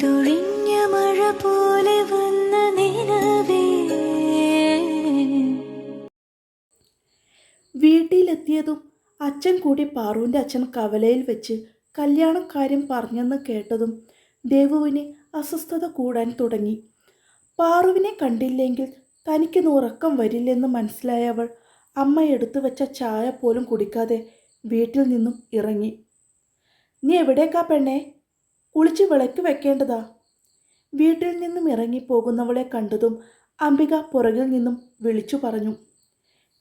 പെയ്തൊഴിഞ്ഞ മഴ പോലെ വന്ന നിലവേ. വീട്ടിലെത്തിയതും അച്ഛൻ കൂടി പാറുവിന്റെ അച്ഛൻ കവലയിൽ വെച്ച് കല്യാണം കാര്യം പറഞ്ഞെന്ന് കേട്ടതും ദേവുവിന് അസ്വസ്ഥത കൂടാൻ തുടങ്ങി. പാറുവിനെ കണ്ടില്ലെങ്കിൽ തനിക്ക് ഉറക്കം വരില്ലെന്ന് മനസ്സിലായവൾ അമ്മ എടുത്തു വെച്ച ചായ പോലും കുടിക്കാതെ വീട്ടിൽ നിന്നും ഇറങ്ങി. നീ എവിടേക്കാ പെണ്ണേ? കുളിച്ച് വിളക്ക് വെക്കേണ്ടതാ. വീട്ടിൽ നിന്നും ഇറങ്ങിപ്പോകുന്നവളെ കണ്ടതും അംബിക പുറകിൽ നിന്നും വിളിച്ചു പറഞ്ഞു.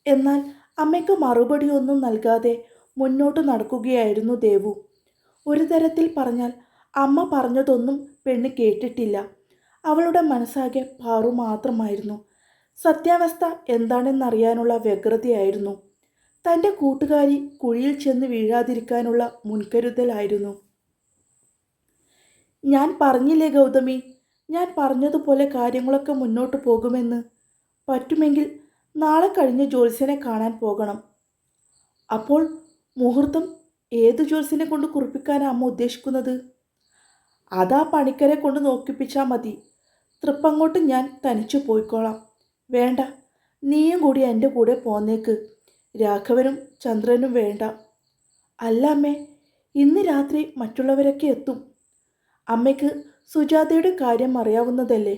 എന്നാൽ അമ്മയ്ക്ക് മറുപടിയൊന്നും നൽകാതെ മുന്നോട്ട് നടക്കുകയായിരുന്നു ദേവു. ഒരു തരത്തിൽ പറഞ്ഞാൽ അമ്മ പറഞ്ഞതൊന്നും പെണ്ണ് കേട്ടിട്ടില്ല. അവളുടെ മനസ്സാകെ പാറു മാത്രമായിരുന്നു. സത്യാവസ്ഥ എന്താണെന്നറിയാനുള്ള വ്യഗ്രതയായിരുന്നു. തന്റെ കൂട്ടുകാരി കുഴിയിൽ ചെന്ന് വീഴാതിരിക്കാനുള്ള മുൻകരുതലായിരുന്നു. ഞാൻ പറഞ്ഞില്ലേ ഗൗതമി? ഞാൻ പറഞ്ഞതുപോലെ കാര്യങ്ങളൊക്കെ മുന്നോട്ട് പോകുമെന്ന്. പറ്റുമെങ്കിൽ നാളെ കഴിഞ്ഞ് ജോത്സ്യനെ കാണാൻ പോകണം. അപ്പോൾ മുഹൂർത്തം ഏത് ജോത്സ്യനെ കൊണ്ട് കുറിപ്പിക്കാനാണ് അമ്മ ഉദ്ദേശിക്കുന്നത്? അതാ പണിക്കരെ കൊണ്ട് നോക്കിപ്പിച്ചാൽ മതി. തൃപ്പങ്ങോട്ട് ഞാൻ തനിച്ചു പോയിക്കോളാം. വേണ്ട നീയും കൂടി എന്റെ കൂടെ പോന്നേക്ക്. രാഘവനും ചന്ദ്രനും വേണ്ട. അല്ല അമ്മേ ഇന്ന് രാത്രി മറ്റുള്ളവരൊക്കെ എത്തും. അമ്മയ്ക്ക് സുജാതയുടെ കാര്യം അറിയാവുന്നതല്ലേ?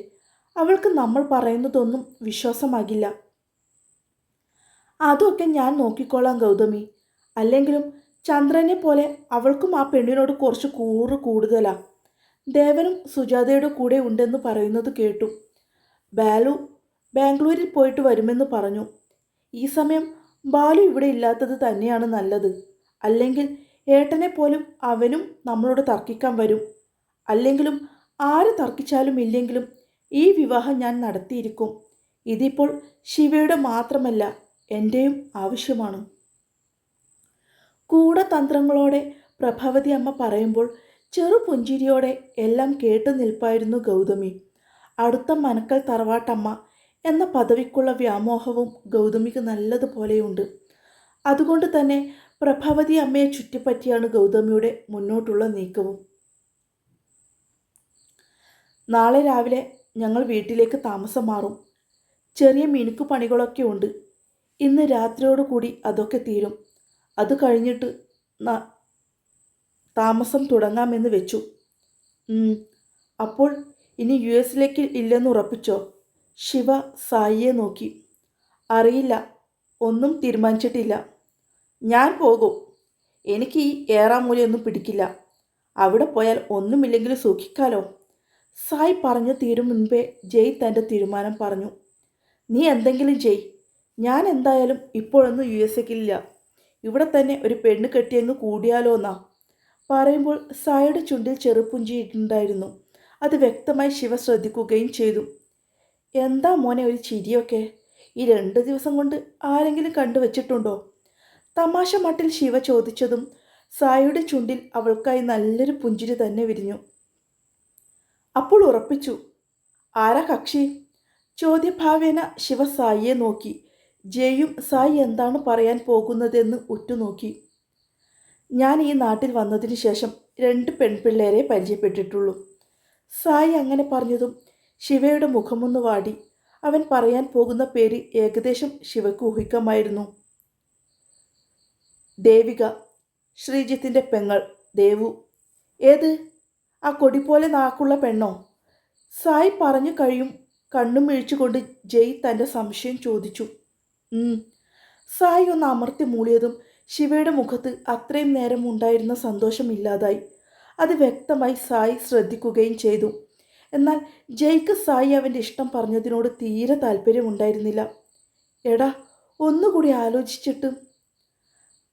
അവൾക്ക് നമ്മൾ പറയുന്നതൊന്നും വിശ്വാസമാകില്ല. അതൊക്കെ ഞാൻ നോക്കിക്കോളാം ഗൗതമി. അല്ലെങ്കിലും ചന്ദ്രനെ പോലെ അവൾക്കും ആ പെണ്ണിനോട് കുറച്ച് കൂറ് കൂടുതലാ. ദേവനും സുജാതയുടെ കൂടെ ഉണ്ടെന്ന് പറയുന്നത് കേട്ടു. ബാലു ബാംഗ്ലൂരിൽ പോയിട്ട് വരുമെന്ന് പറഞ്ഞു. ഈ സമയം ബാലു ഇവിടെ ഇല്ലാത്തത് തന്നെയാണ് നല്ലത്. അല്ലെങ്കിൽ ഏട്ടനെ പോലും അവനും നമ്മളോട് തർക്കിക്കാൻ വരും. അല്ലെങ്കിലും ആര് തർക്കിച്ചാലും ഇല്ലെങ്കിലും ഈ വിവാഹം ഞാൻ നടത്തിയിരിക്കും. ഇതിപ്പോൾ ശിവയുടെ മാത്രമല്ല എന്റെയും ആവശ്യമാണ്. കൂടതന്ത്രങ്ങളോടെ പ്രഭവതി അമ്മ പറയുമ്പോൾ ചെറു പുഞ്ചിരിയോടെ എല്ലാം കേട്ടു നിൽപ്പായിരുന്നു ഗൗതമി. അടുത്ത മനക്കൽ തറവാട്ടമ്മ എന്ന പദവിക്കുള്ള വ്യാമോഹവും ഗൗതമിക്ക് നല്ലതുപോലെയുണ്ട്. അതുകൊണ്ട് തന്നെ പ്രഭവതി അമ്മയെ ചുറ്റിപ്പറ്റിയാണ് ഗൗതമിയുടെ മുന്നോട്ടുള്ള നീക്കവും. നാളെ രാവിലെ ഞങ്ങൾ വീട്ടിലേക്ക് താമസം മാറും. ചെറിയ മിനുക്ക് പണികളൊക്കെ ഉണ്ട്. ഇന്ന് രാത്രിയോട് കൂടി അതൊക്കെ തീരും. അത് കഴിഞ്ഞിട്ട് താമസം തുടങ്ങാമെന്ന് വെച്ചു. അപ്പോൾ ഇനി യു എസിലേക്ക് ഇല്ലെന്ന് ഉറപ്പിച്ചോ? ശിവ സായിയെ നോക്കി. അറിയില്ല ഒന്നും തീരുമാനിച്ചിട്ടില്ല. ഞാൻ പോകും. എനിക്ക് ഈ ഏറാമൂലയൊന്നും പിടിക്കില്ല. അവിടെ പോയാൽ ഒന്നുമില്ലെങ്കിലും സുഖിക്കാലോ സായി പറഞ്ഞു തീരും മുൻപേ ജയ് തന്റെ തീരുമാനം പറഞ്ഞു. നീ എന്തെങ്കിലും ജയ്. ഞാൻ എന്തായാലും ഇപ്പോഴൊന്നും യു എസ് എക്കില്ല ഇവിടെ തന്നെ ഒരു പെണ്ണ് കെട്ടിയങ്ങ് കൂടിയാലോ എന്നാ പറയുമ്പോൾ സായുടെ ചുണ്ടിൽ ചെറുപുഞ്ചിയിട്ടുണ്ടായിരുന്നു അത് വ്യക്തമായി ശിവ ശ്രദ്ധിക്കുകയും ചെയ്തു. എന്താ മോനെ ഒരു ചിരിയൊക്കെ? ഈ രണ്ട് ദിവസം കൊണ്ട് ആരെങ്കിലും കണ്ടുവച്ചിട്ടുണ്ടോ? തമാശ മട്ടിൽ ശിവ ചോദിച്ചതും സായുടെ ചുണ്ടിൽ അവൾക്കായി നല്ലൊരു പുഞ്ചിരി തന്നെ വിരിഞ്ഞു. അപ്പോൾ ഉറപ്പിച്ചു. ആരാ കക്ഷി? ചോദ്യഭാവേന ശിവ സായിയെ നോക്കി. ജയും സായി എന്താണ് പറയാൻ പോകുന്നതെന്ന് ഉറ്റുനോക്കി. ഞാൻ ഈ നാട്ടിൽ വന്നതിന് ശേഷം രണ്ട് പെൺപിള്ളേരെ പരിചയപ്പെട്ടിട്ടുള്ളൂ. സായി അങ്ങനെ പറഞ്ഞതും ശിവയുടെ മുഖമൊന്ന് വാടി. അവൻ പറയാൻ പോകുന്ന പേര് ഏകദേശം ശിവയ്ക്ക് ഊഹിക്കാമായിരുന്നു. ദേവിക ശ്രീജിത്തിന്റെ പെങ്ങൾ ദേവു. ഏത്? ആ കൊടി പോലെ നാക്കുള്ള പെണ്ണോ? സായി പറഞ്ഞു കഴിയും. കണ്ണും മിഴിച്ചുകൊണ്ട് ജയ് തന്റെ സംശയം ചോദിച്ചു. സായി ഒന്ന് അമർത്തി മൂളിയതും ശിവയുടെ മുഖത്ത് അത്രയും നേരം ഉണ്ടായിരുന്ന സന്തോഷം ഇല്ലാതായി. അത് വ്യക്തമായി സായി ശ്രദ്ധിക്കുകയും ചെയ്തു. എന്നാൽ ജയ്ക്ക് സായി അവന്റെ ഇഷ്ടം പറഞ്ഞതിനോട് തീരെ താല്പര്യമുണ്ടായിരുന്നില്ല എടാ ഒന്നുകൂടി ആലോചിച്ചിട്ട്.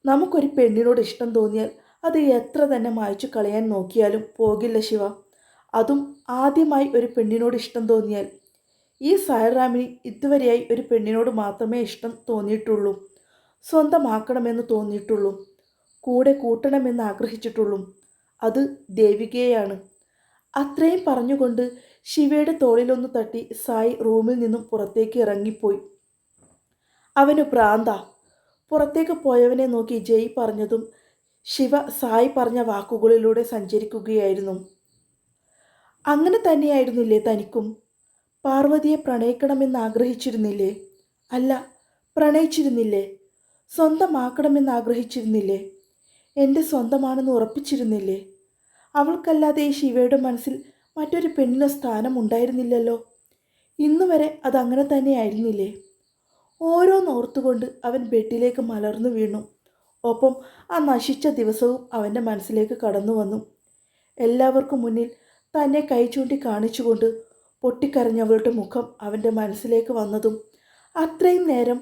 നമുക്കൊരു പെണ്ണിനോട് ഇഷ്ടം തോന്നിയാൽ അത് എത്ര തന്നെ മായ്ച്ചു കളയാൻ നോക്കിയാലും പോകില്ല ശിവ. അതും ആദ്യമായി ഒരു പെണ്ണിനോട് ഇഷ്ടം തോന്നിയാൽ. ഈ സായറാമിന് ഇതുവരെയായി ഒരു പെണ്ണിനോട് മാത്രമേ ഇഷ്ടം തോന്നിയിട്ടുള്ളൂ. സ്വന്തമാക്കണമെന്ന് തോന്നിയിട്ടുള്ളൂ. കൂടെ കൂട്ടണമെന്ന് ആഗ്രഹിച്ചിട്ടുള്ളൂ. അത് ദേവികയാണ് അത്രയും പറഞ്ഞുകൊണ്ട് ശിവയുടെ തോളിലൊന്ന് തട്ടി സായി റൂമിൽ നിന്നും പുറത്തേക്ക് ഇറങ്ങിപ്പോയി. അവന് പ്രാന്ത. പുറത്തേക്ക് പോയവനെ നോക്കി ജയ് പറഞ്ഞതും ശിവ സായി പറഞ്ഞ വാക്കുകളിലൂടെ സഞ്ചരിക്കുകയായിരുന്നു. അങ്ങനെ തന്നെയായിരുന്നില്ലേ തനിക്കും? പാർവതിയെ പ്രണയിക്കണമെന്ന് ആഗ്രഹിച്ചിരുന്നില്ലേ അല്ല പ്രണയിച്ചിരുന്നില്ലേ? സ്വന്തമാക്കണമെന്ന് ആഗ്രഹിച്ചിരുന്നില്ലേ എന്റെ സ്വന്തമാണെന്ന് ഉറപ്പിച്ചിരുന്നില്ലേ? അവൾക്കല്ലാതെ ഈ ശിവയുടെ മനസ്സിൽ മറ്റൊരു പെണ്ണിന് സ്ഥാനം ഉണ്ടായിരുന്നില്ലല്ലോ. ഇന്നു വരെ അതങ്ങനെ തന്നെയായിരുന്നില്ലേ? ഓരോന്നോർത്തുകൊണ്ട് അവൻ ബെഡിലേക്ക് മലർന്നു വീണു. ഒപ്പം ആ നശിച്ച ദിവസവും അവന്റെ മനസ്സിലേക്ക് കടന്നു വന്നു. എല്ലാവർക്കും മുന്നിൽ തന്നെ കൈ ചൂണ്ടി കാണിച്ചുകൊണ്ട് പൊട്ടിക്കരഞ്ഞവളുടെ മുഖം അവന്റെ മനസ്സിലേക്ക് വന്നതും അത്രയും നേരം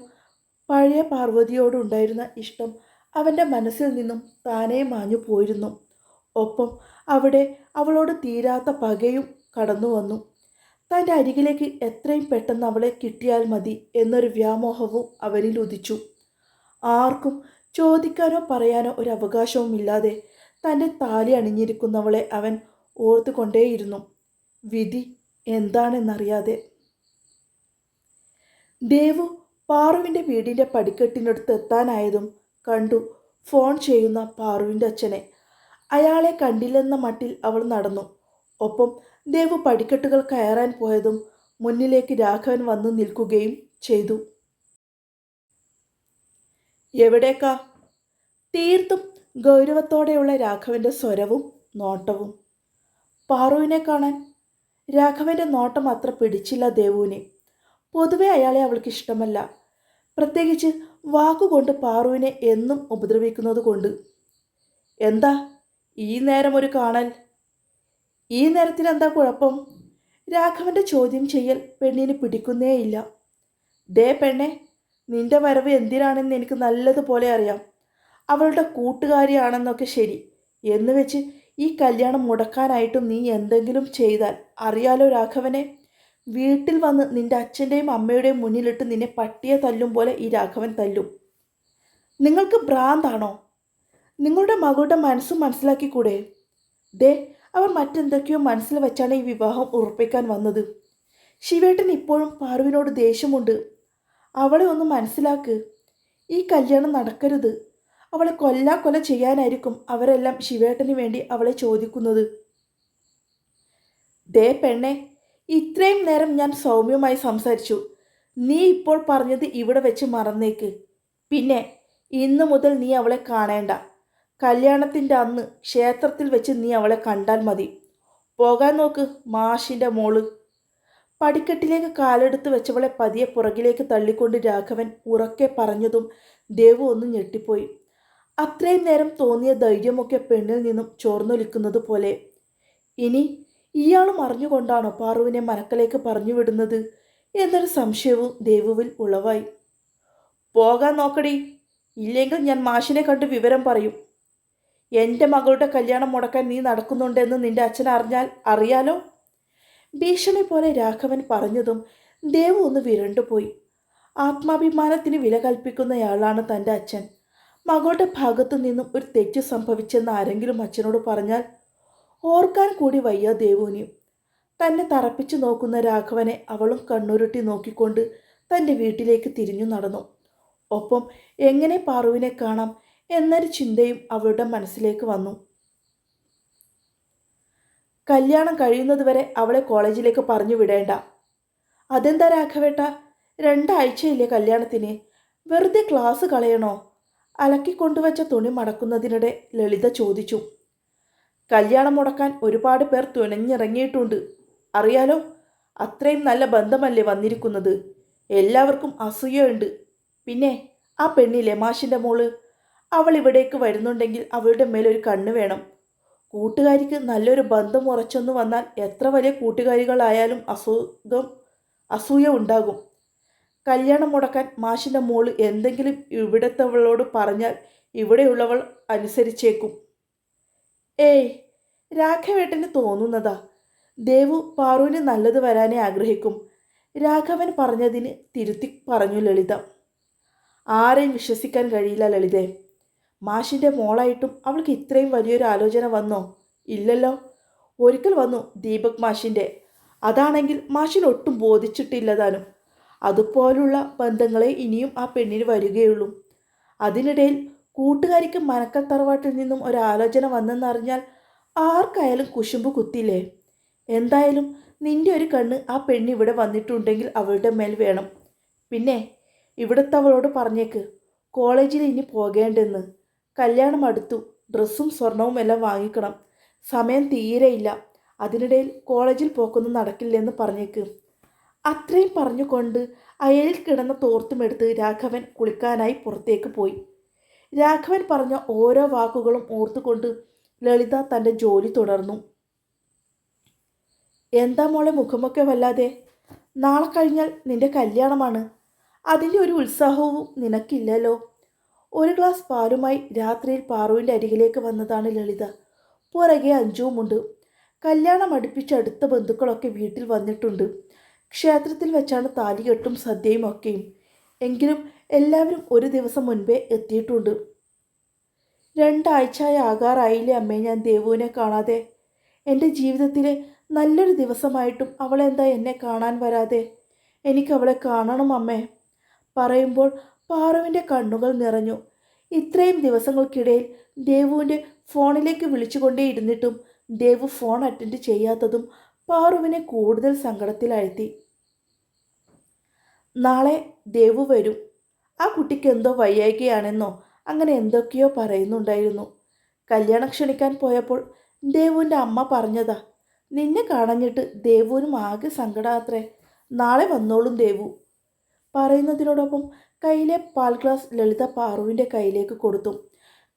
പഴയ പാർവതിയോടുണ്ടായിരുന്ന ഇഷ്ടം അവന്റെ മനസ്സിൽ നിന്നും താനേ മാഞ്ഞു പോയിരുന്നു. ഒപ്പം അവിടെ അവളോട് തീരാത്ത പകയും കടന്നു വന്നു. തന്റെ അരികിലേക്ക് എത്രയും പെട്ടെന്ന് അവളെ കിട്ടിയാൽ മതി എന്നൊരു വ്യാമോഹവും അവരിൽ ഉദിച്ചു. ആർക്കും ചോദിക്കാനോ പറയാനോ ഒരു അവകാശവുമില്ലാതെ തന്റെ താലി അണിഞ്ഞിരിക്കുന്നവളെ അവൻ ഓർത്തുകൊണ്ടേയിരുന്നു. വിധി എന്താണെന്നറിയാതെ. ദേവു പാറുവിന്റെ വീടിന്റെ പടിക്കെട്ടിനടുത്ത് എത്താനായതും കണ്ടു ഫോൺ ചെയ്യുന്ന പാറുവിന്റെ അച്ഛനെ. അയാളെ കണ്ടില്ലെന്ന മട്ടിൽ അവൾ നടന്നു. ഒപ്പം ദേവു പടിക്കെട്ടുകൾ കയറാൻ പോയതും മുന്നിലേക്ക് രാഘവൻ വന്നു നിൽക്കുകയും ചെയ്തു. എവിടേക്കാ? തീർത്തും ഗൗരവത്തോടെയുള്ള രാഘവന്റെ സ്വരവും നോട്ടവും. പാറുവിനെ കാണാൻ രാഘവന്റെ നോട്ടം അത്ര പിടിച്ചില്ല ദേവുവിനെ. പൊതുവെ അയാളെ അവൾക്ക് ഇഷ്ടമല്ല. പ്രത്യേകിച്ച് വാക്കുകൊണ്ട് പാറുവിനെ എന്നും ഉപദ്രവിക്കുന്നത് കൊണ്ട്. എന്താ ഈ നേരം ഒരു കാണൽ? ഈ നേരത്തിൽ എന്താ കുഴപ്പം? രാഘവന്റെ ചോദ്യം ചെയ്യൽ പെണ്ണിന് പിടിക്കുന്നേയില്ല. ദേ പെണ്ണെ നിന്റെ വരവ് എന്തിനാണെന്ന് എനിക്ക് നല്ലതുപോലെ അറിയാം. അവളുടെ കൂട്ടുകാരിയാണെന്നൊക്കെ ശരി. എന്ന് വെച്ച് ഈ കല്യാണം മുടക്കാനായിട്ടും നീ എന്തെങ്കിലും ചെയ്താൽ അറിയാലോ രാഘവനെ. വീട്ടിൽ വന്ന് നിന്റെ അച്ഛന്റെയും അമ്മയുടെയും മുന്നിലിട്ട് നിന്നെ പട്ടിയെ തല്ലും പോലെ ഈ രാഘവൻ തല്ലും. നിങ്ങൾക്ക് ഭ്രാന്താണോ? നിങ്ങളുടെ മകളുടെ മനസ്സ് മനസ്സിലാക്കിക്കൂടെ? ദേ അവർ മറ്റെന്തൊക്കെയോ മനസ്സിൽ വെച്ചാണ് ഈ വിവാഹം ഉറപ്പിക്കാൻ വന്നത്. ശിവേട്ടൻ ഇപ്പോഴും പാർവിനോട് ദേഷ്യമുണ്ട്. അവളെ ഒന്ന് മനസ്സിലാക്ക്. ഈ കല്യാണം നടക്കരുത്. അവളെ കൊല്ലാ കൊല ചെയ്യാനായിരിക്കും അവരെല്ലാം ശിവേട്ടന് വേണ്ടി അവളെ ചോദിക്കുന്നത്. ദേ പെണ്ണെ ഇത്രയും നേരം ഞാൻ സൗമ്യമായി സംസാരിച്ചു. നീ ഇപ്പോൾ പറഞ്ഞത് ഇവിടെ വെച്ച് മറന്നേക്ക്. പിന്നെ ഇന്നു മുതൽ നീ അവളെ കാണേണ്ട. കല്യാണത്തിന്റെ അന്ന് ക്ഷേത്രത്തിൽ വെച്ച് നീ അവളെ കണ്ടാൽ മതി. പോകാൻ നോക്ക് മാഷിന്റെ മോൾ. പടിക്കെട്ടിലേക്ക് കാലെടുത്ത് വെച്ചവളെ പതിയെ പുറകിലേക്ക് തള്ളിക്കൊണ്ട് രാഘവൻ ഉറക്കെ പറഞ്ഞതും ദേവു ഒന്ന് ഞെട്ടിപ്പോയി. അത്രയും നേരം തോന്നിയ ധൈര്യമൊക്കെ പെണ്ണിൽ നിന്നും ചോർന്നൊലിക്കുന്നത് പോലെ. ഇനി ഇയാളും അറിഞ്ഞുകൊണ്ടാണോ പാറുവിനെ മനക്കലേക്ക് പറഞ്ഞു വിടുന്നത് എന്നൊരു സംശയവും ദേവുവിൽ ഉളവായി. പോകാൻ നോക്കടി ഇല്ലെങ്കിൽ ഞാൻ മാഷിനെ കണ്ട് വിവരം പറയും. എന്റെ മകളുടെ കല്യാണം മുടക്കാൻ നീ നടക്കുന്നുണ്ടെന്ന് നിന്റെ അച്ഛൻ അറിഞ്ഞാൽ അറിയാലോ? ഭീഷണി പോലെ രാഘവൻ പറഞ്ഞതും ദേവു ഒന്ന് വിരണ്ടുപോയി ആത്മാഭിമാനത്തിന് വില കൽപ്പിക്കുന്നയാളാണ് തന്റെ അച്ഛൻ. മകളുടെ ഭാഗത്തു നിന്നും ഒരു തെറ്റ് സംഭവിച്ചെന്ന് ആരെങ്കിലും അച്ഛനോട് പറഞ്ഞാൽ ഓർക്കാൻ കൂടി വയ്യ ദേവുവിനെയും തന്നെ തറപ്പിച്ചു നോക്കുന്ന രാഘവനെ അവളും കണ്ണുരുട്ടി നോക്കിക്കൊണ്ട് തന്റെ വീട്ടിലേക്ക് തിരിഞ്ഞു നടന്നു. ഒപ്പം എങ്ങനെ പാറുവിനെ കാണാം എന്നൊരു ചിന്തയും അവളുടെ മനസ്സിലേക്ക് വന്നു. കല്യാണം കഴിയുന്നതുവരെ അവളെ കോളേജിലേക്ക് പറഞ്ഞു വിടേണ്ട. അതെന്താ രാഘവേട്ട? രണ്ടാഴ്ചയില്ലേ കല്യാണത്തിന്. വെറുതെ ക്ലാസ് കളയണോ? അലക്കിക്കൊണ്ടുവച്ച തുണി മടക്കുന്നതിനിടെ ലളിത ചോദിച്ചു. കല്യാണം മുടക്കാൻ ഒരുപാട് പേർ തുനഞ്ഞിറങ്ങിയിട്ടുണ്ട്. അറിയാലോ അത്രയും നല്ല ബന്ധമല്ലേ വന്നിരിക്കുന്നത്. എല്ലാവർക്കും അസൂയുണ്ട് പിന്നെ ആ പെണ്ണിലെ മാഷിന്റെ മോൾ? അവൾ ഇവിടേക്ക് വരുന്നുണ്ടെങ്കിൽ അവളുടെ മേലൊരു കണ്ണ് വേണം. കൂട്ടുകാരിക്ക് നല്ലൊരു ബന്ധം ഉറച്ചൊന്നു വന്നാൽ എത്ര വലിയ കൂട്ടുകാരികളായാലും അസുഖം അസൂയ ഉണ്ടാകും. കല്യാണം മുടക്കാൻ മാഷിന്റെ മോൾ എന്തെങ്കിലും ഇവിടത്തെവളോട് പറഞ്ഞാൽ ഇവിടെയുള്ളവൾ അനുസരിച്ചേക്കും. ഏയ് രാഘവേട്ടന് തോന്നുന്നതാ. ദേവു പാറുവിന് നല്ലത് വരാനേ ആഗ്രഹിക്കും. രാഘവൻ പറഞ്ഞതിന് തിരുത്തി പറഞ്ഞു ലളിത. ആരെയും വിശ്വസിക്കാൻ കഴിയില്ല ലളിതേ. മാഷിന്റെ മോളായിട്ടും അവൾക്ക് ഇത്രയും വലിയൊരു ആലോചന വന്നോ? ഇല്ലല്ലോ. ഒരിക്കൽ വന്നു ദീപക് മാഷിന്റെ അതാണെങ്കിൽ മാഷിന് ഒട്ടും ബോധിച്ചിട്ടില്ലതാനും അതുപോലുള്ള ബന്ധങ്ങളെ ഇനിയും ആ പെണ്ണിന് വരികയുള്ളൂ. അതിനിടയിൽ കൂട്ടുകാരിക്ക് മനക്കൽ തറവാട്ടിൽ നിന്നും ഒരു ആലോചന വന്നെന്നറിഞ്ഞാൽ ആർക്കായാലും കുശുമ്പ് കുത്തില്ലേ? എന്തായാലും നിന്റെ ഒരു കണ്ണ് ആ പെണ്ണ് ഇവിടെ വന്നിട്ടുണ്ടെങ്കിൽ അവളുടെ മേൽ വേണം. പിന്നെ ഇവിടുത്തെ അവളോട് പറഞ്ഞേക്ക് കോളേജിൽ ഇനി പോകേണ്ടെന്ന്. കല്യാണം അടുത്തു. ഡ്രസ്സും സ്വർണവും എല്ലാം വാങ്ങിക്കണം. സമയം തീരെയില്ല അതിനിടയിൽ കോളേജിൽ പോക്കൊന്നും നടക്കില്ലെന്ന് പറഞ്ഞേക്ക്. അത്രയും പറഞ്ഞുകൊണ്ട് അയലിൽ കിടന്ന തോർത്തുമെടുത്ത് രാഘവൻ കുളിക്കാനായി പുറത്തേക്ക് പോയി. രാഘവൻ പറഞ്ഞ ഓരോ വാക്കുകളും ഓർത്തുകൊണ്ട് ലളിത തന്റെ ജോലി തുടർന്നു. എന്താ മോളെ മുഖമൊക്കെ വല്ലാതെ? നാളെ കഴിഞ്ഞാൽ നിന്റെ കല്യാണമാണ്. അതിന്റെ ഒരു ഉത്സാഹവും നിനക്കില്ലല്ലോ. ഒരു ഗ്ലാസ് പാലുമായി രാത്രിയിൽ പാറുവിന്റെ അരികിലേക്ക് വന്നതാണ് ലളിത. പുറകെ അഞ്ചുവുമുണ്ട് കല്യാണം അടുപ്പിച്ച് അടുത്ത ബന്ധുക്കളൊക്കെ വീട്ടിൽ വന്നിട്ടുണ്ട്. ക്ഷേത്രത്തിൽ വെച്ചാണ് താലികെട്ടും സദ്യയും ഒക്കെയും. എങ്കിലും എല്ലാവരും ഒരു ദിവസം മുൻപേ എത്തിയിട്ടുണ്ട്. രണ്ടാഴ്ചയായി ആകാറായില്ലേ അമ്മേ ഞാൻ ദേവുവിനെ കാണാതെ. എന്റെ ജീവിതത്തിലെ നല്ലൊരു ദിവസമായിട്ടും അവളെന്താ എന്നെ കാണാൻ വരാതെ? എനിക്കവളെ കാണണം അമ്മേ. പറയുമ്പോൾ പാറുവിന്റെ കണ്ണുകൾ നിറഞ്ഞു. ഇത്രയും ദിവസങ്ങൾക്കിടയിൽ ദേവുവിന്റെ ഫോണിലേക്ക് വിളിച്ചുകൊണ്ടേയിരുന്നിട്ടും ദേവു ഫോൺ അറ്റൻഡ് ചെയ്യാത്തതും പാറുവിനെ കൂടുതൽ സങ്കടത്തിലാഴ്ത്തി. നാളെ ദേവു വരും. ആ കുട്ടിക്ക് എന്തോ വയ്യായികയാണെന്നോ അങ്ങനെ എന്തൊക്കെയോ പറയുന്നുണ്ടായിരുന്നു. കല്യാണം ക്ഷണിക്കാൻ പോയപ്പോൾ ദേവുവിന്റെ അമ്മ പറഞ്ഞതാ നിന്നെ കാണഞ്ഞിട്ട് ദേവുവിനും ആകെ സങ്കടാത്രേ നാളെ വന്നോളും ദേവു പറയുന്നതിനോടൊപ്പം കയ്യിലെ പാൽ ഗ്ലാസ് ലളിത പാറുവിന്റെ കയ്യിലേക്ക് കൊടുത്തു.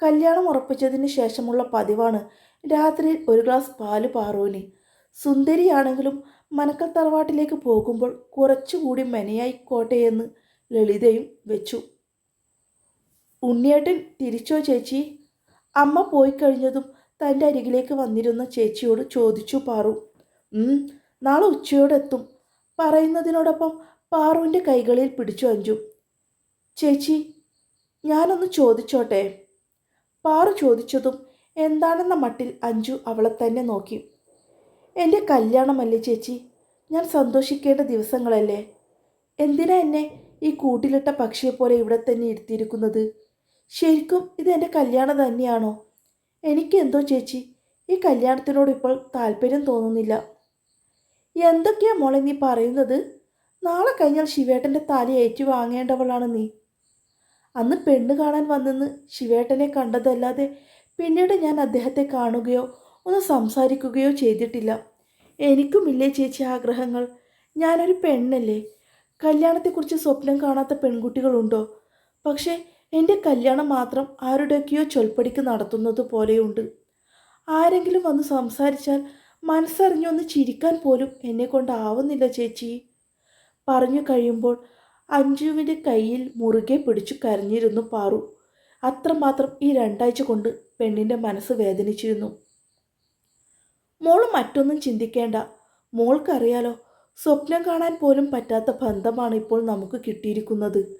കല്യാണം ഉറപ്പിച്ചതിന് ശേഷമുള്ള പതിവാണ് രാത്രിയിൽ ഒരു ഗ്ലാസ് പാൽ പാറുവിന്. സുന്ദരിയാണെങ്കിലും മനക്കൽ തറവാട്ടിലേക്ക് പോകുമ്പോൾ കുറച്ചുകൂടി മെനയായിക്കോട്ടെയെന്ന് ലളിതയും വെച്ചു. ഉണ്ണിയേട്ടൻ തിരിച്ചോ ചേച്ചി? അമ്മ പോയി കഴിഞ്ഞതും തന്റെ അരികിലേക്ക് വന്നിരുന്ന ചേച്ചിയോട് ചോദിച്ചു പാറു. നാളെ ഉച്ചയോടെത്തും പറയുന്നതിനോടൊപ്പം പാറുവിന്റെ കൈകളിൽ പിടിച്ചു അഞ്ചു. ചേച്ചി ഞാനൊന്ന് ചോദിച്ചോട്ടെ? പാറു ചോദിച്ചതും എന്താണെന്ന മട്ടിൽ അഞ്ജു അവളെ തന്നെ നോക്കി. എന്റെ കല്യാണമല്ലേ ചേച്ചി? ഞാൻ സന്തോഷിക്കേണ്ട ദിവസങ്ങളല്ലേ? എന്തിനാ എന്നെ ഈ കൂട്ടിലിട്ട പക്ഷിയെപ്പോലെ ഇവിടെ തന്നെ ഇരുത്തിയിരിക്കുന്നത്? ശരിക്കും ഇത് എന്റെ കല്യാണം തന്നെയാണോ? എനിക്കെന്തോ ചേച്ചി ഈ കല്യാണത്തിനോട് ഇപ്പോൾ താല്പര്യം തോന്നുന്നില്ല. എന്തൊക്കെയാ മോളെ നീ പറയുന്നത്? നാളെ കഴിഞ്ഞാൽ ശിവേട്ടന്റെ താലി ഏറ്റു വാങ്ങേണ്ടവളാണ് നീ. അന്ന് പെണ്ണ് കാണാൻ വന്നെന്ന് ശിവേട്ടനെ കണ്ടതല്ലാതെ പിന്നീട് ഞാൻ അദ്ദേഹത്തെ കാണുകയോ ഒന്ന് സംസാരിക്കുകയോ ചെയ്തിട്ടില്ല. എനിക്കുമില്ലേ ചേച്ചി ആഗ്രഹങ്ങൾ? ഞാനൊരു പെണ്ണല്ലേ? കല്യാണത്തെക്കുറിച്ച് സ്വപ്നം കാണാത്ത പെൺകുട്ടികളുണ്ടോ? പക്ഷേ എന്റെ കല്യാണം മാത്രം ആരുടെയൊക്കെയോ ചൊൽപ്പടിക്ക് നടത്തുന്നത് പോലെയുണ്ട്. ആരെങ്കിലും വന്ന് സംസാരിച്ചാൽ മനസ്സറിഞ്ഞൊന്ന് ചിരിക്കാൻ പോലും എന്നെ കൊണ്ടാവുന്നില്ല ചേച്ചി. പറഞ്ഞു കഴിയുമ്പോൾ അഞ്ജുവിന്റെ കയ്യിൽ മുറുകെ പിടിച്ചു കരഞ്ഞിരുന്നു പാറു. അത്രമാത്രം ഈ രണ്ടാഴ്ച കൊണ്ട് പെണ്ണിന്റെ മനസ്സ് വേദനിച്ചിരുന്നു. മോൾ മറ്റൊന്നും ചിന്തിക്കേണ്ട. മോൾക്കറിയാലോ സ്വപ്നം കാണാൻ പോലും പറ്റാത്ത ബന്ധമാണ് ഇപ്പോൾ നമുക്ക് കിട്ടിയിരിക്കുന്നത്.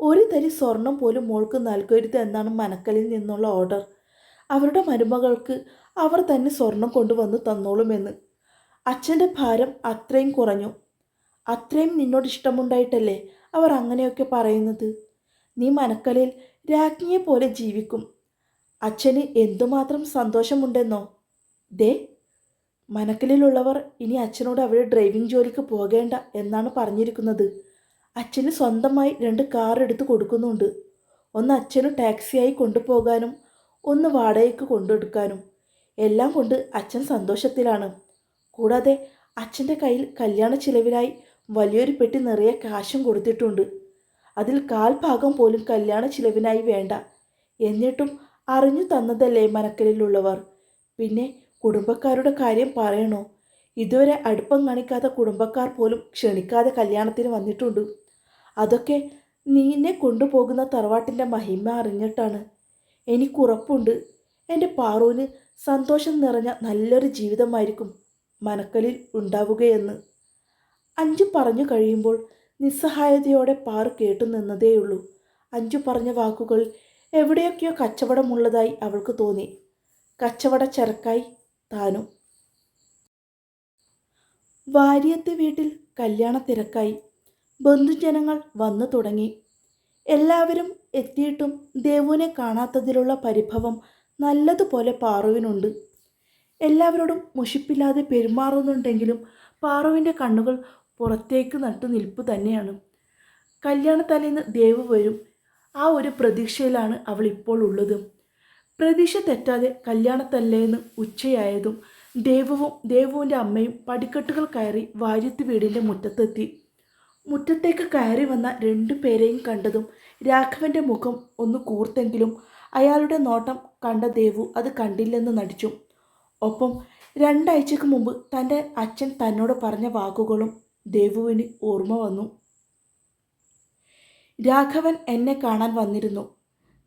ഒരു തരി സ്വർണം പോലും മോൾക്ക് നൽകരുത് എന്നാണ് മനക്കലിൽ നിന്നുള്ള ഓർഡർ. അവരുടെ മരുമകൾക്ക് അവർ തന്നെ സ്വർണം കൊണ്ടുവന്ന് തന്നോളുമെന്ന്. അച്ഛന്റെ ഭാരം അത്രയും കുറഞ്ഞു. അത്രയും നിന്നോട് ഇഷ്ടമുണ്ടായിട്ടല്ലേ അവർ അങ്ങനെയൊക്കെ പറയുന്നത്. നീ മനക്കലിൽ രാജ്ഞിയെ പോലെ ജീവിക്കും. അച്ഛന് എന്തുമാത്രം സന്തോഷമുണ്ടെന്നോ? ദേ മനക്കലിലുള്ളവർ ഇനി അച്ഛനോട് അവിടെ ഡ്രൈവിംഗ് ജോലിക്ക് പോകേണ്ട എന്നാണ് പറഞ്ഞിരിക്കുന്നത്. അച്ഛന് സ്വന്തമായി രണ്ട് കാർ എടുത്ത് കൊടുക്കുന്നുണ്ട്. ഒന്ന് അച്ഛന് ടാക്സിയായി കൊണ്ടുപോകാനും ഒന്ന് വാടകയ്ക്ക് കൊണ്ടെടുക്കാനും. എല്ലാം കൊണ്ട് അച്ഛൻ സന്തോഷത്തിലാണ്. കൂടാതെ അച്ഛന്റെ കയ്യിൽ കല്യാണ ചിലവിനായി വലിയൊരു പെട്ടി നിറയെ കാശും കൊടുത്തിട്ടുണ്ട്. അതിൽ കാൽഭാഗം പോലും കല്യാണ ചിലവിനായി വേണ്ട. എന്നിട്ടും അറിഞ്ഞു തന്നതല്ലേ മനക്കലിലുള്ളവർ. പിന്നെ കുടുംബക്കാരുടെ കാര്യം പറയണോ? ഇതുവരെ അടുപ്പം കാണിക്കാത്ത കുടുംബക്കാർ പോലും ക്ഷണിക്കാതെ കല്യാണത്തിന് വന്നിട്ടുണ്ട്. അതൊക്കെ നീന്നെ കൊണ്ടുപോകുന്ന തറവാട്ടിന്റെ മഹിമ അറിഞ്ഞിട്ടാണ്. എനിക്കുറപ്പുണ്ട്. എന്റെ പാറുവിന് സന്തോഷം നിറഞ്ഞ നല്ലൊരു ജീവിതമായിരിക്കും മനക്കലിൽ ഉണ്ടാവുകയെന്ന്. അഞ്ചു പറഞ്ഞു കഴിയുമ്പോൾ നിസ്സഹായതയോടെ പാറു കേട്ടു നിന്നതേയുള്ളൂ. അഞ്ചു പറഞ്ഞ വാക്കുകൾ എവിടെയൊക്കെയോ കച്ചവടമുള്ളതായി അവൾക്ക് തോന്നി. കച്ചവട ചരക്കായി താനും. വാര്യത്തെ വീട്ടിൽ കല്യാണ തിരക്കായി. ബന്ധുജനങ്ങൾ വന്നു തുടങ്ങി. എല്ലാവരും എത്തിയിട്ടും ദേവുവിനെ കാണാത്തതിലുള്ള പരിഭവം നല്ലതുപോലെ പാറുവിനുണ്ട്. എല്ലാവരോടും മുഷിപ്പില്ലാതെ പെരുമാറുന്നുണ്ടെങ്കിലും പാറുവിന്റെ കണ്ണുകൾ പുറത്തേക്ക് നട്ടു നിൽപ്പ് തന്നെയാണ്. കല്യാണത്തലേന്ന് ദേവ് വരും. ആ ഒരു പ്രതീക്ഷയിലാണ് അവൾ ഇപ്പോൾ ഉള്ളത്. പ്രതീക്ഷ തെറ്റാതെ കല്യാണത്തല്ലേന്ന് ഉച്ചയായതും ദേവവും ദേവുവിന്റെ അമ്മയും പടിക്കെട്ടുകൾ കയറി വാര്യത്ത് വീടിന്റെ മുറ്റത്തെത്തി. മുറ്റത്തേക്ക് കയറി വന്ന രണ്ടു പേരെയും കണ്ടതും രാഘവന്റെ മുഖം ഒന്ന് കൂർത്തെങ്കിലും അയാളുടെ നോട്ടം കണ്ട ദേവു അത് കണ്ടില്ലെന്ന് നടിച്ചു. ഒപ്പം രണ്ടാഴ്ചക്ക് മുമ്പ് തന്റെ അച്ഛൻ തന്നോട് പറഞ്ഞ വാക്കുകളും ദേവുവിന് ഓർമ്മ വന്നു. രാഘവൻ എന്നെ കാണാൻ വന്നിരുന്നു.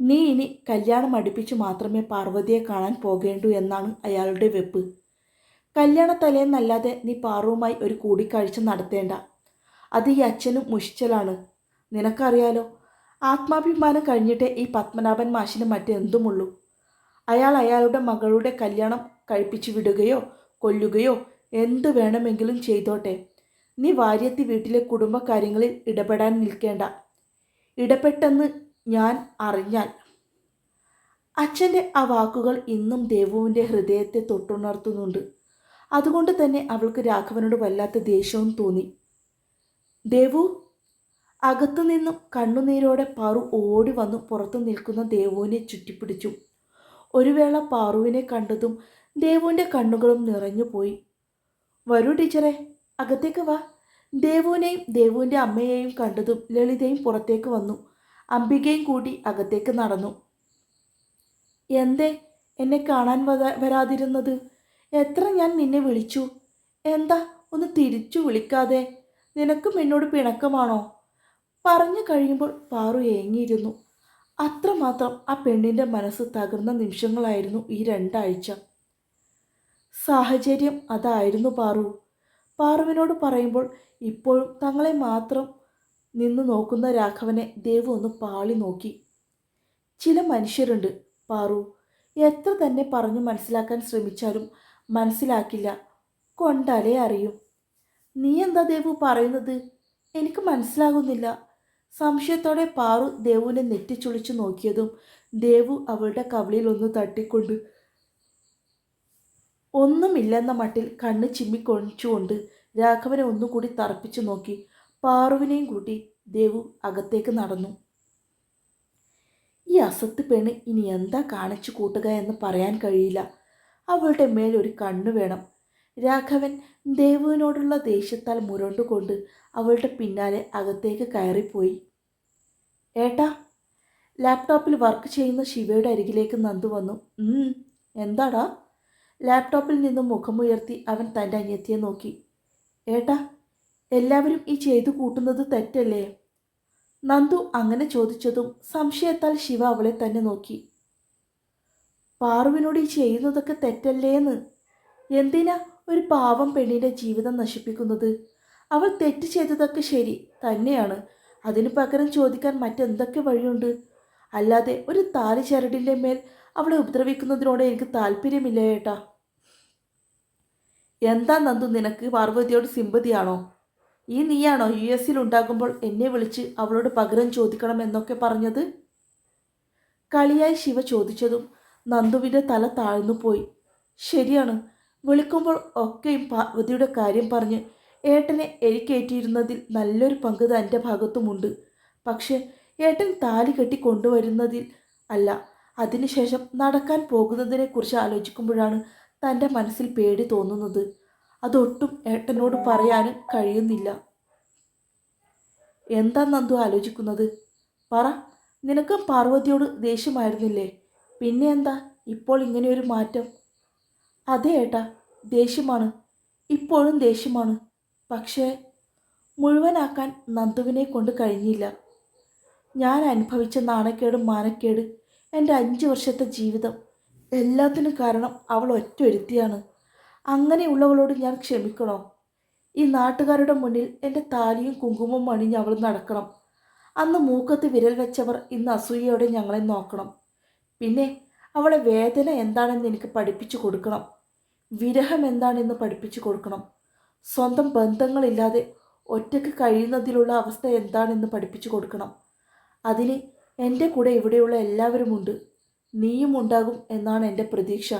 നീ ഇനി കല്യാണം അടുപ്പിച്ചു മാത്രമേ പാർവതിയെ കാണാൻ പോകേണ്ടൂ എന്നാണ് അയാളുടെ വെപ്പ്. കല്യാണത്തലേന്നല്ലാതെ നീ പാറുവുമായി ഒരു കൂടിക്കാഴ്ച നടത്തേണ്ട. അത് ഈ അച്ഛനും മുഷിച്ചലാണ്. നിനക്കറിയാലോ ആത്മാഭിമാനം കഴിഞ്ഞിട്ടേ ഈ പത്മനാഭൻ മാഷിന് മറ്റെന്തുമുള്ളൂ? അയാൾ അയാളുടെ മകളുടെ കല്യാണം കഴിപ്പിച്ചു വിടുകയോ കൊല്ലുകയോ എന്ത് വേണമെങ്കിലും ചെയ്തോട്ടെ. നീ വാര്യത്തി വീട്ടിലെ കുടുംബകാര്യങ്ങളിൽ ഇടപെടാൻ നിൽക്കേണ്ട. ഇടപെട്ടെന്ന് ഞാൻ അറിഞ്ഞാൽ. അച്ഛന്റെ ആ വാക്കുകൾ ഇന്നും ദേവുവിന്റെ ഹൃദയത്തെ തൊട്ടുണർത്തുന്നുണ്ട്. അതുകൊണ്ട് തന്നെ അവൾക്ക് രാഘവനോട് വല്ലാത്ത ദേഷ്യവും തോന്നി. ദേവു അകത്തുനിന്നും കണ്ണുനീരോടെ പാറു ഓടി വന്നു പുറത്തു നിൽക്കുന്ന ദേവുവിനെ ചുറ്റിപ്പിടിച്ചു. ഒരു വേള പാറുവിനെ കണ്ടതും ദേവുവിന്റെ കണ്ണുകളും നിറഞ്ഞുപോയി. വരൂ ടീച്ചറെ അകത്തേക്ക് വാ. ദേവുവിനെയും ദേവുവിന്റെ അമ്മയെയും കണ്ടതും ലളിതയും പുറത്തേക്ക് വന്നു. അംബികയും കൂടി അകത്തേക്ക് നടന്നു. എന്തേ എന്നെ കാണാൻ വരാതിരുന്നത്? എത്ര ഞാൻ നിന്നെ വിളിച്ചു? എന്താ ഒന്ന് തിരിച്ചു വിളിക്കാതെ? നിനക്കും എന്നോട് പിണക്കമാണോ? പറഞ്ഞു കഴിയുമ്പോൾ പാറു ഏങ്ങിയിരുന്നു. അത്രമാത്രം ആ പെണ്ണിന്റെ മനസ്സ് തകർന്ന നിമിഷങ്ങളായിരുന്നു ഈ രണ്ടാഴ്ച. സാഹചര്യം അതായിരുന്നു പാറു. പാറുവിനോട് പറയുമ്പോൾ ഇപ്പോഴും തങ്ങളെ മാത്രം നിന്ന് നോക്കുന്ന രാഘവനെ ദേവു ഒന്ന് പാളി നോക്കി. ചില മനുഷ്യരുണ്ട് പാറു. എത്ര തന്നെ പറഞ്ഞു മനസ്സിലാക്കാൻ ശ്രമിച്ചാലും മനസ്സിലാക്കില്ല. കൊണ്ടാലേ അറിയും. നീ എന്താ ദേവു പറയുന്നത്? എനിക്ക് മനസ്സിലാകുന്നില്ല. സംശയത്തോടെ പാറു ദേവുവിനെ നെറ്റിച്ചുളിച്ചു നോക്കിയതും ദേവു അവളുടെ കവളിയിൽ ഒന്ന് തട്ടിക്കൊണ്ട് ഒന്നുമില്ലെന്ന മട്ടിൽ കണ്ണ് ചിമ്മിക്കൊഴിച്ചുകൊണ്ട് രാഘവനെ ഒന്നുകൂടി തറപ്പിച്ചു നോക്കി പാറുവിനെയും കൂട്ടി ദേവു അകത്തേക്ക് നടന്നു. ഈ അസത്ത് പെണ്ണ് ഇനി എന്താ കാണിച്ചു കൂട്ടുക എന്ന് പറയാൻ കഴിയില്ല. അവളുടെ മേൽ ഒരു കണ്ണു വേണം. രാഘവൻ ദേവുവിനോടുള്ള ദേഷ്യത്താൽ മുരണ്ടുകൊണ്ട് അവളുടെ പിന്നാലെ അകത്തേക്ക് കയറിപ്പോയി. ഏട്ടാ ലാപ്ടോപ്പിൽ വർക്ക് ചെയ്യുന്ന ശിവയുടെ അരികിലേക്ക് നന്ദു വന്നു. എന്താടാ? ലാപ്ടോപ്പിൽ നിന്നും മുഖമുയർത്തി അവൻ തന്റെ അനിയത്തിയെ നോക്കി. ഏട്ടാ എല്ലാവരും ഈ ചെയ്തു കൂട്ടുന്നത് തെറ്റല്ലേ? നന്ദു അങ്ങനെ ചോദിച്ചതും സംശയത്താൽ ശിവ അവളെ തന്നെ നോക്കി. പാറുവിനോട് ഈ ചെയ്യുന്നതൊക്കെ തെറ്റല്ലേന്ന്? എന്തിനാ ഒരു പാവം പെണ്ണിന്റെ ജീവിതം നശിപ്പിക്കുന്നത്? അവൾ തെറ്റ് ചെയ്തതൊക്കെ ശരി തന്നെയാണ്. അതിനു പകരം ചോദിക്കാൻ മറ്റെന്തൊക്കെ വഴിയുണ്ട്? അല്ലാതെ ഒരു താലി ചരടിന്റെ മേൽ അവളെ ഉപദ്രവിക്കുന്നതിനോട് എനിക്ക് താല്പര്യമില്ല ഏട്ടാ. എന്താ നന്ദു നിനക്ക് പാർവതിയോട് സിമ്പതിയാണോ? ഈ നീയാണോ യു എസിൽ ഉണ്ടാകുമ്പോൾ എന്നെ വിളിച്ച് അവളോട് പകരം ചോദിക്കണം എന്നൊക്കെ പറഞ്ഞത്? കളിയായി ശിവ ചോദിച്ചതും നന്ദുവിന്റെ തല താഴ്ന്നു പോയി. ശരിയാണ് വിളിക്കുമ്പോൾ ഒക്കെയും പാർവതിയുടെ കാര്യം പറഞ്ഞ് ഏട്ടനെ എരിക്കേറ്റിയിരുന്നതിൽ നല്ലൊരു പങ്ക് തന്റെ ഭാഗത്തുമുണ്ട്. പക്ഷേ ഏട്ടൻ താലി കെട്ടി കൊണ്ടുവരുന്നതിൽ അല്ല അതിനുശേഷം നടക്കാൻ പോകുന്നതിനെക്കുറിച്ച് ആലോചിക്കുമ്പോഴാണ് തന്റെ മനസ്സിൽ പേടി തോന്നുന്നത്. അതൊട്ടും ഏട്ടനോട് പറയാനും കഴിയുന്നില്ല. എന്താ നന്ദു ആലോചിക്കുന്നത്? പറ. നിനക്കും പാർവതിയോട് ദേഷ്യമായിരുന്നില്ലേ? പിന്നെ എന്താ? ഇപ്പോൾ ഇങ്ങനെയൊരു മാറ്റം. അതെ ഏട്ടാ ദേഷ്യമാണ്. ഇപ്പോഴും ദേഷ്യമാണ്. പക്ഷേ മുഴുവനാക്കാൻ നന്ദുവിനെ കൊണ്ട് കഴിഞ്ഞില്ല. ഞാൻ അനുഭവിച്ച നാണക്കേടും മാനക്കേട് എന്റെ അഞ്ച് വർഷത്തെ ജീവിതം എല്ലാത്തിനും കാരണം അവൾ ഒറ്റ ഒരുത്തിയാണ്. അങ്ങനെയുള്ളവളോട് ഞാൻ ക്ഷമിക്കണോ? ഈ നാട്ടുകാരുടെ മുന്നിൽ എന്റെ താലിയും കുങ്കുമവും അണിഞ്ഞ് അവൾ നടക്കണം. അന്ന് മൂക്കത്ത് വിരൽ വെച്ചവർ ഇന്ന് അസൂയയോടെ ഞങ്ങളെ നോക്കണം. പിന്നെ അവളെ വേദന എന്താണെന്ന് എനിക്ക് പഠിപ്പിച്ചു കൊടുക്കണം. വിരഹം എന്താണെന്ന് പഠിപ്പിച്ചു കൊടുക്കണം. സ്വന്തം ബന്ധങ്ങളില്ലാതെ ഒറ്റയ്ക്ക് കഴിയുന്നതിലുള്ള അവസ്ഥ എന്താണെന്ന് പഠിപ്പിച്ചു കൊടുക്കണം. അതിന് എന്റെ കൂടെ ഇവിടെയുള്ള എല്ലാവരുമുണ്ട്. നീയും ഉണ്ടാകും എന്നാണ് എന്റെ പ്രതീക്ഷ.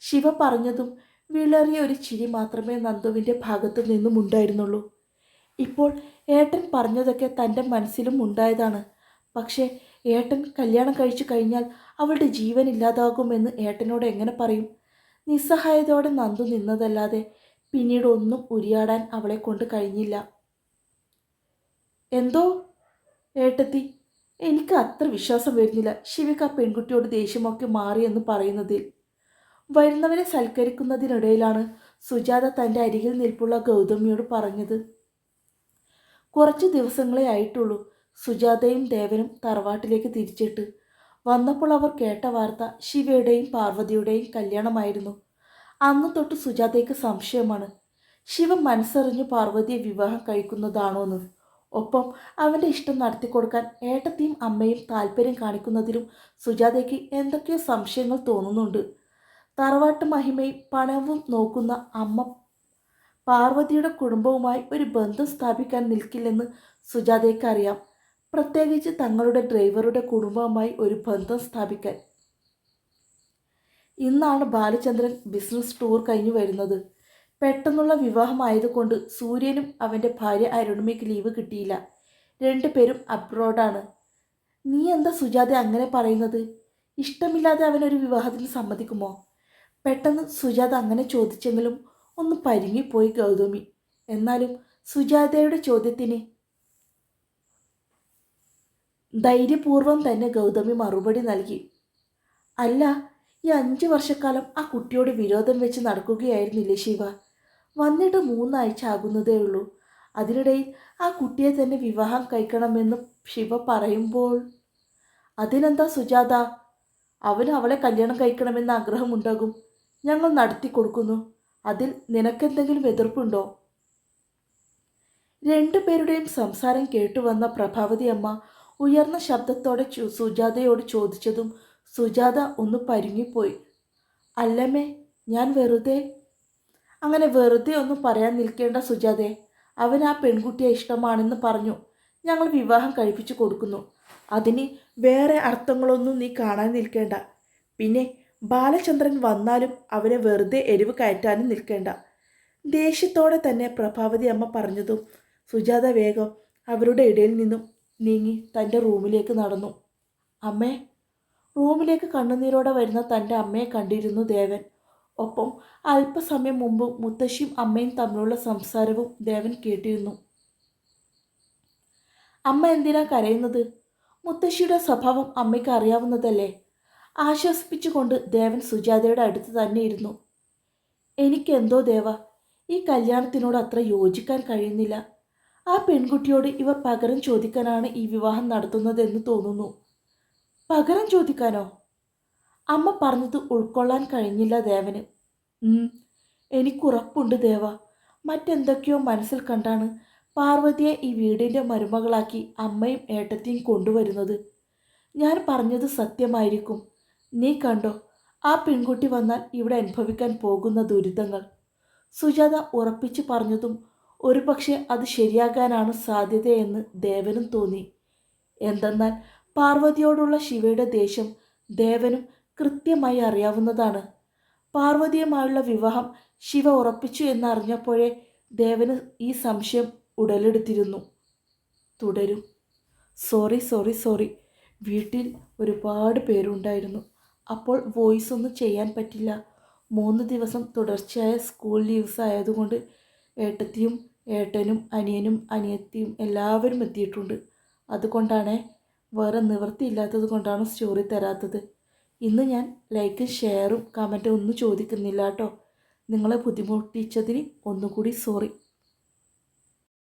ശിവ പറഞ്ഞതും വിളറിയ ഒരു ചിരി മാത്രമേ നന്ദുവിന്റെ ഭാഗത്തു നിന്നും ഉണ്ടായിരുന്നുള്ളൂ. ഇപ്പോൾ ഏട്ടൻ പറഞ്ഞതൊക്കെ തന്റെ മനസ്സിലും ഉണ്ടായതാണ്. പക്ഷേ ഏട്ടൻ കല്യാണം കഴിച്ചു കഴിഞ്ഞാൽ അവളുടെ ജീവൻ ഇല്ലാതാകുമെന്ന് ഏട്ടനോട് എങ്ങനെ പറയും? നിസ്സഹായതയോടെ നന്ദു നിന്നതല്ലാതെ പിന്നീട് ഒന്നും ഉരിയാടാൻ അവളെ കൊണ്ട് കഴിഞ്ഞില്ല. എന്തോ? ഏട്ടത്തി എനിക്ക് അത്ര വിശ്വാസം വരുന്നില്ല. ശിവക്ക് ആ പെൺകുട്ടിയോട് ദേഷ്യമൊക്കെ മാറിയെന്ന് പറയുന്നതിൽ. വരുന്നവരെ സൽക്കരിക്കുന്നതിനിടയിലാണ് സുജാത തന്റെ അരികിൽ നിൽപ്പുള്ള ഗൗതമിയോട് പറഞ്ഞത്. കുറച്ച് ദിവസങ്ങളേ ആയിട്ടുള്ളൂ സുജാതയും ദേവനും തറവാട്ടിലേക്ക് തിരിച്ചിട്ട്. വന്നപ്പോൾ അവർ കേട്ട വാർത്ത ശിവയുടെയും പാർവതിയുടെയും കല്യാണമായിരുന്നു. അന്ന് തൊട്ട് സുജാതയ്ക്ക് സംശയമാണ്. ശിവ മനസ്സറിഞ്ഞു പാർവതിയെ വിവാഹം കഴിക്കുന്നതാണോന്ന്. ഒപ്പം അവന്റെ ഇഷ്ടം നടത്തി കൊടുക്കാൻ ഏട്ടത്തെയും അമ്മയും താല്പര്യം കാണിക്കുന്നതിലും സുജാതയ്ക്ക് എന്തൊക്കെയോ സംശയങ്ങൾ തോന്നുന്നുണ്ട്. തറവാട്ട് മഹിമയും പണവും നോക്കുന്ന അമ്മ പാർവതിയുടെ കുടുംബവുമായി ഒരു ബന്ധം സ്ഥാപിക്കാൻ നിൽക്കില്ലെന്ന് സുജാതയ്ക്ക് അറിയാം പ്രത്യേകിച്ച് തങ്ങളുടെ ഡ്രൈവറുടെ കുടുംബവുമായി ഒരു ബന്ധം സ്ഥാപിക്കാൻ. ഇന്നാണ് ബാലചന്ദ്രൻ ബിസിനസ് ടൂർ കഴിഞ്ഞു വരുന്നത്. പെട്ടെന്നുള്ള വിവാഹമായതുകൊണ്ട് സൂര്യനും അവന്റെ ഭാര്യ അരുണിമയ്ക്ക് ലീവ് കിട്ടിയില്ല. രണ്ടുപേരും അബ്രോഡാണ് നീ എന്താ സുജാത അങ്ങനെ പറയുന്നത്? ഇഷ്ടമില്ലാതെ അവനൊരു വിവാഹത്തിൽ സമ്മതിക്കുമോ? പെട്ടെന്ന് സുജാത അങ്ങനെ ചോദിച്ചെങ്കിലും ഒന്ന് പരിങ്ങിപ്പോയി ഗൗതമി. എന്നാലും സുജാതയുടെ ചോദ്യത്തിന് ധൈര്യപൂർവം തന്നെ ഗൗതമി മറുപടി നൽകി. അല്ല ഈ അഞ്ച് വർഷക്കാലം ആ കുട്ടിയോട് വിരോധം വെച്ച് നടക്കുകയായിരുന്നില്ലേ ശിവ? വന്നിട്ട് മൂന്നാഴ്ച ആകുന്നതേ ഉള്ളൂ. അതിനിടയിൽ ആ കുട്ടിയെ തന്നെ വിവാഹം കഴിക്കണമെന്ന് ശിവ പറയുമ്പോൾ അതിനെന്താ സുജാത? അവന് അവളെ കല്യാണം കഴിക്കണമെന്ന് ആഗ്രഹമുണ്ടാകും. ഞങ്ങൾ നടത്തി കൊടുക്കുന്നു. അതിൽ നിനക്കെന്തെങ്കിലും എതിർപ്പുണ്ടോ? രണ്ടുപേരുടെയും സംസാരം കേട്ടുവന്ന പ്രഭാവതി അമ്മ ഉയർന്ന ശബ്ദത്തോടെ സുജാതയോട് ചോദിച്ചതും സുജാത ഒന്ന് പരുങ്ങിപ്പോയി. അല്ലമ്മേ ഞാൻ വെറുതെ അങ്ങനെ വെറുതെ ഒന്നും പറയാൻ നിൽക്കേണ്ട സുജാതെ അവൻ ആ പെൺകുട്ടിയെ ഇഷ്ടമാണെന്ന് പറഞ്ഞു. ഞങ്ങൾ വിവാഹം കഴിപ്പിച്ചു കൊടുക്കുന്നു. അതിന് വേറെ അർത്ഥങ്ങളൊന്നും നീ കാണാൻ നിൽക്കേണ്ട. പിന്നെ ബാലചന്ദ്രൻ വന്നാലും അവനെ വെറുതെ എരിവ് കയറ്റാനും നിൽക്കേണ്ട. ദേഷ്യത്തോടെ തന്നെ പ്രഭാവതി അമ്മ പറഞ്ഞതും സുജാത വേഗം അവരുടെ ഇടയിൽ നിന്നും നീങ്ങി തന്റെ റൂമിലേക്ക് നടന്നു. അമ്മേ റൂമിലേക്ക് കണ്ണുനീരോടെ വരുന്ന തന്റെ അമ്മയെ കണ്ടിരുന്നു ദേവൻ. ഒപ്പം അല്പസമയം മുമ്പ് മുത്തശ്ശിയും അമ്മയും തമ്മിലുള്ള സംസാരവും ദേവൻ കേട്ടിരുന്നു. അമ്മ എന്തിനാ കരയുന്നത്? മുത്തശ്ശിയുടെ സ്വഭാവം അമ്മയ്ക്ക് അറിയാവുന്നതല്ലേ? ആശ്വസിപ്പിച്ചുകൊണ്ട് ദേവൻ സുജാതയുടെ അടുത്ത് തന്നെ ഇരുന്നു എനിക്കെന്തോ ദേവ ഈ കല്യാണത്തിനോട് അത്ര യോജിക്കാൻ കഴിയുന്നില്ല. ആ പെൺകുട്ടിയോട് ഇവർ പകരം ചോദിക്കാനാണ് ഈ വിവാഹം നടത്തുന്നതെന്ന് തോന്നുന്നു. പകരം ചോദിക്കാനോ? അമ്മ പറഞ്ഞത് ഉൾക്കൊള്ളാൻ കഴിഞ്ഞില്ല ദേവന്. എനിക്കുറപ്പുണ്ട് ദേവ. മറ്റെന്തൊക്കെയോ മനസ്സിൽ കണ്ടാണ് പാർവതിയെ ഈ വീടിന്റെ മരുമകളാക്കി അമ്മയും ഏട്ടത്തെയും കൊണ്ടുവരുന്നത്. ഞാൻ പറഞ്ഞത് സത്യമായിരിക്കും. നീ കണ്ടോ ആ പെൺകുട്ടി വന്നാൽ ഇവിടെ അനുഭവിക്കാൻ പോകുന്ന ദുരിതങ്ങൾ. സുജാത ഉറപ്പിച്ചു പറഞ്ഞതും ഒരുപക്ഷെ അത് ശരിയാകാനാണ് സാധ്യതയെന്ന് ദേവനും തോന്നി. എന്തെന്നാൽ പാർവതിയോടുള്ള ശിവയുടെ ദേഷ്യം ദേവനും കൃത്യമായി അറിയാവുന്നതാണ്. പാർവതിയുമായുള്ള വിവാഹം ശിവ ഉറപ്പിച്ചു എന്നറിഞ്ഞപ്പോഴേ ദേവന് ഈ സംശയം ഉടലെടുത്തിരുന്നു. തുടരും. Sorry sorry sorry. വീട്ടിൽ ഒരുപാട് പേരുണ്ടായിരുന്നു. അപ്പോൾ വോയിസ് ഒന്നും ചെയ്യാൻ പറ്റില്ല. മൂന്ന് ദിവസം തുടർച്ചയായ സ്കൂൾ ലീവ്സ് ആയതുകൊണ്ട് ഏട്ടത്തിയും ഏട്ടനും അനിയനും അനിയത്തിയും എല്ലാവരും എത്തിയിട്ടുണ്ട്. അതുകൊണ്ടാണ് വേറെ നിവൃത്തിയില്ലാത്തത് കൊണ്ടാണ് സ്റ്റോറി തരാത്തത്. ഇന്ന് ഞാൻ ലൈക്കും ഷെയറും കമന്റും ഒന്നും ചോദിക്കുന്നില്ല കേട്ടോ. നിങ്ങളെ ബുദ്ധിമുട്ടിച്ചതിന് ഒന്നുകൂടി സോറി.